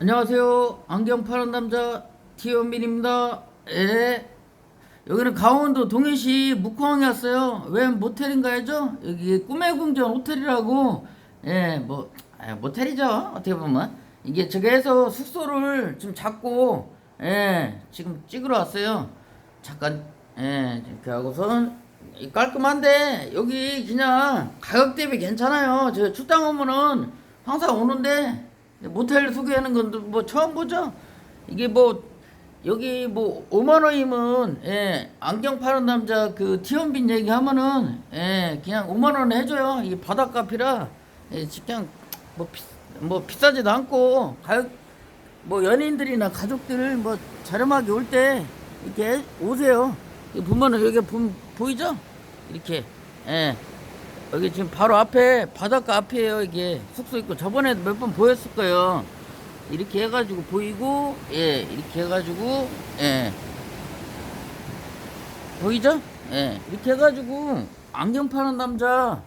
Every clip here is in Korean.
안녕하세요. 안경 파는 남자 티원민입니다. 예. 여기는 강원도 동해시 묵호항에 왔어요. 웬 모텔인가 해죠? 여기 꿈의 궁전 호텔이라고. 예, 뭐 아, 모텔이죠. 어떻게 보면 이게 저기에서 숙소를 좀 잡고 예, 지금 찍으러 왔어요. 잠깐 예, 이렇게 하고선 이 깔끔한데 여기 그냥 가격 대비 괜찮아요. 저 출장 오면은 항상 오는데 모텔 소개하는 건뭐 처음 보죠? 이게 뭐 여기 뭐 5만 원이면 예, 안경 파는 남자 그 티원빈 얘기 하면은 예, 그냥 5만 원 해줘요. 이게 바닷가피라 예, 그냥 뭐, 비, 뭐 비싸지도 않고 가격 뭐 연인들이나 가족들 뭐 저렴하게 올 때 이렇게 오세요. 보면은 여기 보, 보이죠? 이렇게 예. 여기 지금 바로 앞에 바닷가 앞이에요 이게. 숙소 있고. 저번에 몇 번 보였을 거예요. 이렇게 해가지고 보이고 예 이렇게 해가지고 예. 보이죠? 예 이렇게 해가지고 안경 파는 남자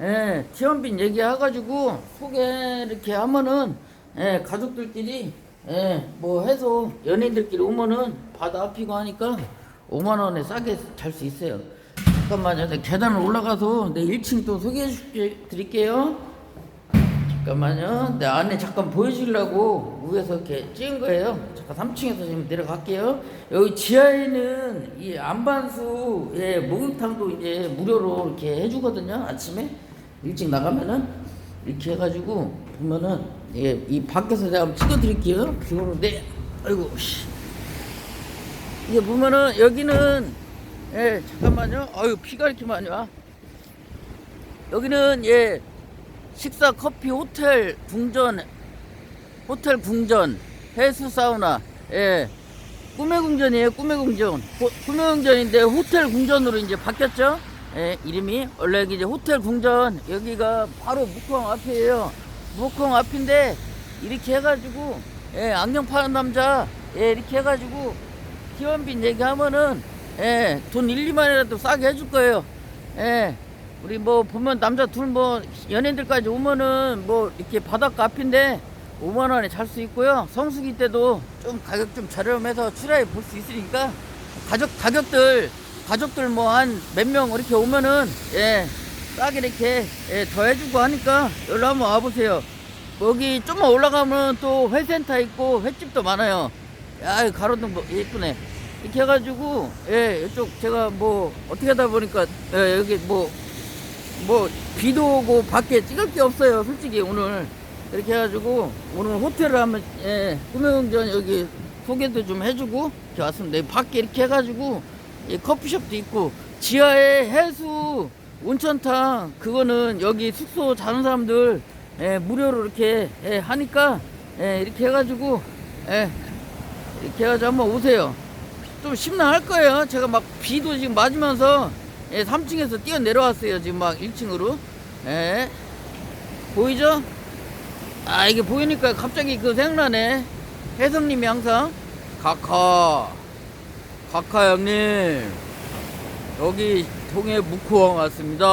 예 티원빈 얘기해가지고 소개 이렇게 하면은 예 가족들끼리 예뭐 해서 연예인들끼리 오면은 바다 앞이고 하니까 5만 원에 싸게 잘 수 있어요. 잠깐만요. 내 계단을 올라가서 내 1층 또 소개해 드릴게요. 잠깐만요. 내 안에 잠깐 보여주려고 위에서 이렇게 찍은 거예요. 잠깐 3층에서 지금 내려갈게요. 여기 지하에는 이 안반수 예, 목욕탕도 이제 무료로 이렇게 해주거든요. 아침에 일찍 나가면은 이렇게 해가지고 보면은 예, 이 밖에서 제가 한번 찍어 드릴게요. 비 오는데 아이고 씨. 이게 보면은 여기는 예 잠깐만요. 아유 피가 이렇게 많이 와. 여기는 예 식사 커피 호텔 궁전 호텔 궁전 해수 사우나 예. 꿈의 궁전이에요 꿈의 궁전. 호- 꿈의 궁전인데 호텔 궁전으로 이제 바뀌었죠? 예 이름이 원래 여기 이제 호텔 궁전. 여기가 바로 묵황 앞이에요. 묵황 앞인데 이렇게 해 가지고 예 안경 파는 남자 예 이렇게 해 가지고 기원빈 얘기하면은 예, 돈 1, 2만이라도 싸게 해줄 거예요. 예. 우리 뭐 보면 남자 둘 뭐 연예인들까지 오면은 뭐 이렇게 바닷가 앞인데 5만 원에 잘 수 있고요. 성수기 때도 좀 가격 좀 저렴해서 출하해 볼 수 있으니까 가족 가격들 가족들 뭐 한 몇 명 이렇게 오면은 예 싸게 이렇게 예, 더 해주고 하니까 여기로 한번 와보세요. 여기 좀만 올라가면 또 회센터 있고 횟집도 많아요. 야, 이 가로등 뭐 예쁘네. 이렇게 해가지고, 예, 이쪽 제가 뭐, 어떻게 하다 보니까, 예, 여기 뭐, 뭐, 비도 오고 밖에 찍을 게 없어요, 솔직히 오늘. 이렇게 해가지고, 오늘 호텔을 한번, 예, 꿈의궁전 여기 소개도 좀 해주고, 이렇게 왔습니다. 밖에 이렇게 해가지고, 예, 커피숍도 있고, 지하에 해수, 온천탕, 그거는 여기 숙소 자는 사람들, 예, 무료로 이렇게, 예, 하니까, 예, 이렇게 해가지고, 예, 이렇게 해가지고 한번 오세요. 좀 심란할 거예요. 제가 막 비도 지금 맞으면서 예, 3층에서 뛰어 내려왔어요. 지금 막 1층으로. 예. 보이죠? 아, 이게 보이니까 갑자기 그 생각나네. 혜성님이 항상 카카, 카카 형님, 여기 동해 묵호항 왔습니다.